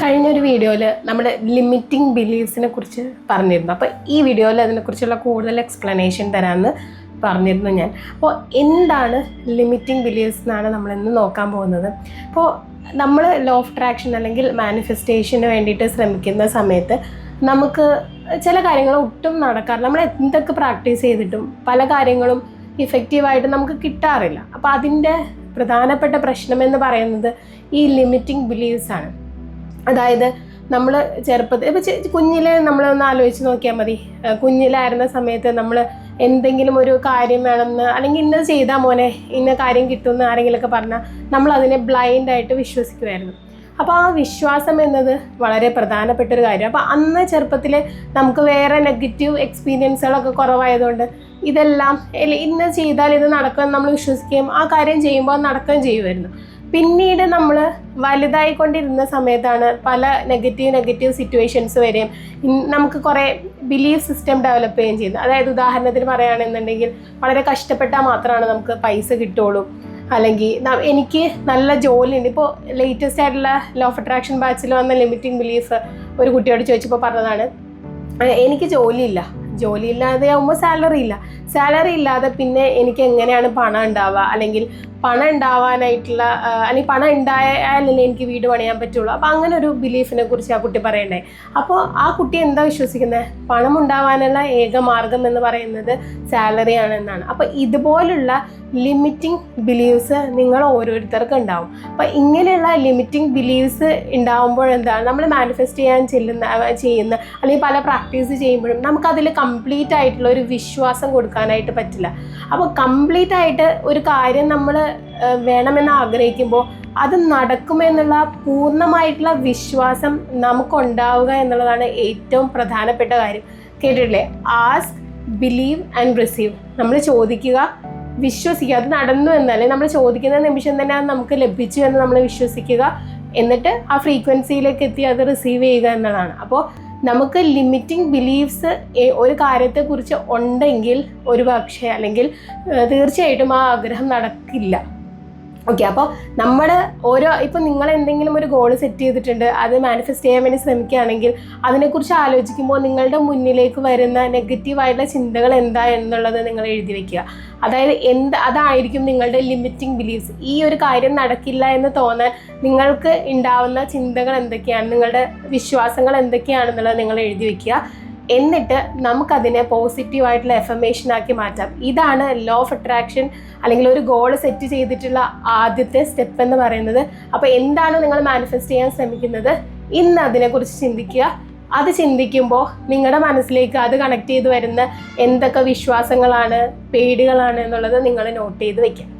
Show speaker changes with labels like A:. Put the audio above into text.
A: കഴിഞ്ഞൊരു വീഡിയോയിൽ നമ്മുടെ ലിമിറ്റിംഗ് ബിലീഫ്സിനെ കുറിച്ച് പറഞ്ഞിരുന്നു. അപ്പോൾ ഈ വീഡിയോയിൽ അതിനെക്കുറിച്ചുള്ള കൂടുതൽ എക്സ്പ്ലനേഷൻ തരാമെന്ന് പറഞ്ഞിരുന്നു ഞാൻ. അപ്പോൾ എന്താണ് ലിമിറ്റിംഗ് ബിലീഫ്സ് എന്നാണ് നമ്മൾ ഇന്ന് നോക്കാൻ പോകുന്നത്. അപ്പോൾ നമ്മൾ ലോ ഓഫ് ട്രാക്ഷൻ അല്ലെങ്കിൽ മാനിഫെസ്റ്റേഷന് വേണ്ടിയിട്ട് ശ്രമിക്കുന്ന സമയത്ത് നമുക്ക് ചില കാര്യങ്ങൾ ഒട്ടും നടക്കാറില്ല. നമ്മൾ എന്തൊക്കെ പ്രാക്ടീസ് ചെയ്തിട്ടും പല കാര്യങ്ങളും ഇഫക്റ്റീവായിട്ട് നമുക്ക് കിട്ടാറില്ല. അപ്പോൾ അതിന്റെ പ്രധാനപ്പെട്ട പ്രശ്നം എന്ന് പറയുന്നത് ഈ ലിമിറ്റിംഗ് ബിലീവ്സ് ആണ്. അതായത് നമ്മൾ ചെറുപ്പത്തിൽ ഇപ്പം കുഞ്ഞിലെ നമ്മളൊന്ന് ആലോചിച്ച് നോക്കിയാൽ മതി. കുഞ്ഞിലായിരുന്ന സമയത്ത് നമ്മൾ എന്തെങ്കിലും ഒരു കാര്യം വേണമെന്ന് അല്ലെങ്കിൽ ഇന്നത് ചെയ്താൽ മോനെ ഇന്ന കാര്യം കിട്ടുമെന്ന് ആരെങ്കിലുമൊക്കെ പറഞ്ഞാൽ നമ്മൾ അതിനെ ബ്ലൈൻഡായിട്ട് വിശ്വസിക്കുമായിരുന്നു അപ്പോൾ ആ വിശ്വാസം എന്നത് വളരെ പ്രധാനപ്പെട്ട ഒരു കാര്യം. അപ്പോൾ അന്ന് ചെറുപ്പത്തിൽ നമുക്ക് വേറെ നെഗറ്റീവ് എക്സ്പീരിയൻസുകളൊക്കെ കുറവായതുകൊണ്ട് ഇതെല്ലാം ഇന്ന് ചെയ്താൽ ഇത് നടക്കുമെന്ന് നമ്മൾ വിശ്വസിക്കുകയും ആ കാര്യം ചെയ്യുമ്പോൾ നടക്കുകയും ചെയ്യുമായിരുന്നു പിന്നീട് നമ്മൾ വലുതായിക്കൊണ്ടിരുന്ന സമയത്താണ് പല നെഗറ്റീവ് നെഗറ്റീവ് സിറ്റുവേഷൻസ് വരെയും നമുക്ക് കുറേ ബിലീഫ് സിസ്റ്റം ഡെവലപ്പ് ചെയ്യുകയും ചെയ്യുന്നത്. അതായത് ഉദാഹരണത്തിന് പറയുകയാണെന്നുണ്ടെങ്കിൽ വളരെ കഷ്ടപ്പെട്ടാൽ മാത്രമാണ് നമുക്ക് പൈസ കിട്ടുള്ളൂ അല്ലെങ്കിൽ എനിക്ക് നല്ല ജോലി ഉണ്ട് ഇപ്പോൾ ലേറ്റസ്റ്റ് ആയിട്ടുള്ള ലോ ഓഫ് അട്രാക്ഷൻ ബാച്ചിൽ വന്ന ലിമിറ്റിംഗ് ബിലീഫ് ഒരു കുട്ടിയോട് ചോദിച്ചപ്പോൾ പറഞ്ഞതാണ് എനിക്ക് ജോലിയില്ല. ജോലി ഇല്ലാതെ ആകുമ്പോൾ സാലറി ഇല്ല. സാലറി ഇല്ലാതെ പിന്നെ എനിക്ക് എങ്ങനെയാണ് പണം ഉണ്ടാവുക? അല്ലെങ്കിൽ പണം ഉണ്ടാവാനായിട്ടുള്ള അല്ലെങ്കിൽ പണം ഉണ്ടായാലല്ലേ എനിക്ക് വീട് പണിയാൻ പറ്റുള്ളൂ. അപ്പോൾ അങ്ങനെ ഒരു ബിലീഫിനെ കുറിച്ച് ആ കുട്ടി പറയണ്ടേ അപ്പോൾ ആ കുട്ടി എന്താ വിശ്വസിക്കുന്നത് പണം ഉണ്ടാവാനുള്ള ഏക മാർഗം എന്ന് പറയുന്നത് സാലറി ആണെന്നാണ്. അപ്പോൾ ഇതുപോലുള്ള ലിമിറ്റിംഗ് ബിലീവ്സ് നിങ്ങൾ ഓരോരുത്തർക്കും ഉണ്ടാവും. അപ്പോൾ ഇങ്ങനെയുള്ള ലിമിറ്റിംഗ് ബിലീവ്സ് ഉണ്ടാവുമ്പോൾ എന്താണ്? നമ്മൾ മാനിഫെസ്റ്റ് ചെയ്യാൻ ചെല്ലുന്ന ചെയ്യുന്ന അല്ലെങ്കിൽ പല പ്രാക്ടീസ് ചെയ്യുമ്പോഴും നമുക്കതിൽ കംപ്ലീറ്റ് ആയിട്ടുള്ള ഒരു വിശ്വാസം കൊടുക്കാനായിട്ട് പറ്റില്ല. അപ്പോൾ കംപ്ലീറ്റ് ആയിട്ട് ഒരു കാര്യം നമ്മൾ വേണമെന്ന് ആഗ്രഹിക്കുമ്പോൾ അത് നടക്കുമെന്നുള്ള പൂർണമായിട്ടുള്ള വിശ്വാസം നമുക്കുണ്ടാവുക എന്നുള്ളതാണ് ഏറ്റവും പ്രധാനപ്പെട്ട കാര്യം. കേട്ടിട്ടില്ലേ? ആസ്ക് ബിലീവ് ആൻഡ് റിസീവ് നമ്മൾ ചോദിക്കുക വിശ്വസിക്കുക. അത് നടന്നു എന്നല്ലേ? നമ്മൾ ചോദിക്കുന്ന നിമിഷം തന്നെ അത് നമുക്ക് ലഭിച്ചു എന്ന് നമ്മൾ വിശ്വസിക്കുക. എന്നിട്ട് ആ ഫ്രീക്വൻസിയിലേക്ക് എത്തി അത് റിസീവ് ചെയ്യുക എന്നുള്ളതാണ്. അപ്പോൾ നമുക്ക് ലിമിറ്റിംഗ് ബിലീഫ്സ് ഒരു കാര്യത്തെക്കുറിച്ച് ഉണ്ടെങ്കിൽ ഒരു പക്ഷേ അല്ലെങ്കിൽ തീർച്ചയായിട്ടും ആ ആഗ്രഹം നടക്കില്ല. ഓക്കെ അപ്പോൾ നമ്മൾ ഓരോ ഇപ്പം നിങ്ങൾ എന്തെങ്കിലും ഒരു ഗോൾ സെറ്റ് ചെയ്തിട്ടുണ്ട് അത് മാനിഫെസ്റ്റ് ചെയ്യാൻ വേണ്ടി ശ്രമിക്കുകയാണെങ്കിൽ അതിനെക്കുറിച്ച് ആലോചിക്കുമ്പോൾ നിങ്ങളുടെ മുന്നിലേക്ക് വരുന്ന നെഗറ്റീവായിട്ടുള്ള ചിന്തകൾ എന്താ എന്നുള്ളത് നിങ്ങൾ എഴുതി വെക്കുക. അതായത് എന്ത് അതായിരിക്കും നിങ്ങളുടെ ലിമിറ്റിംഗ് ബിലീഫ്സ് ഈ ഒരു കാര്യം നടക്കില്ല എന്ന് തോന്നാൻ നിങ്ങൾക്ക് ഉണ്ടാവുന്ന ചിന്തകൾ എന്തൊക്കെയാണ്? നിങ്ങളുടെ വിശ്വാസങ്ങൾ എന്തൊക്കെയാണെന്നുള്ളത് നിങ്ങൾ എഴുതി വെക്കുക. എന്നിട്ട് നമുക്കതിനെ പോസിറ്റീവായിട്ടുള്ള എഫർമേഷൻ ആക്കി മാറ്റാം. ഇതാണ് ലോ ഓഫ് അട്രാക്ഷൻ അല്ലെങ്കിൽ ഒരു ഗോൾ സെറ്റ് ചെയ്തിട്ടുള്ള ആദ്യത്തെ സ്റ്റെപ്പ് എന്ന് പറയുന്നത്. അപ്പോൾ എന്താണ് നിങ്ങൾ മാനിഫെസ്റ്റ് ചെയ്യാൻ ശ്രമിക്കുന്നത്? ഇന്ന് അതിനെക്കുറിച്ച് ചിന്തിക്കുക. അത് ചിന്തിക്കുമ്പോൾ നിങ്ങളുടെ മനസ്സിലേക്ക് അത് കണക്ട് ചെയ്ത് വരുന്ന എന്തൊക്കെ വിശ്വാസങ്ങളാണ് പേടികളാണ് എന്നുള്ളത് നിങ്ങൾ നോട്ട് ചെയ്ത് വെക്കാം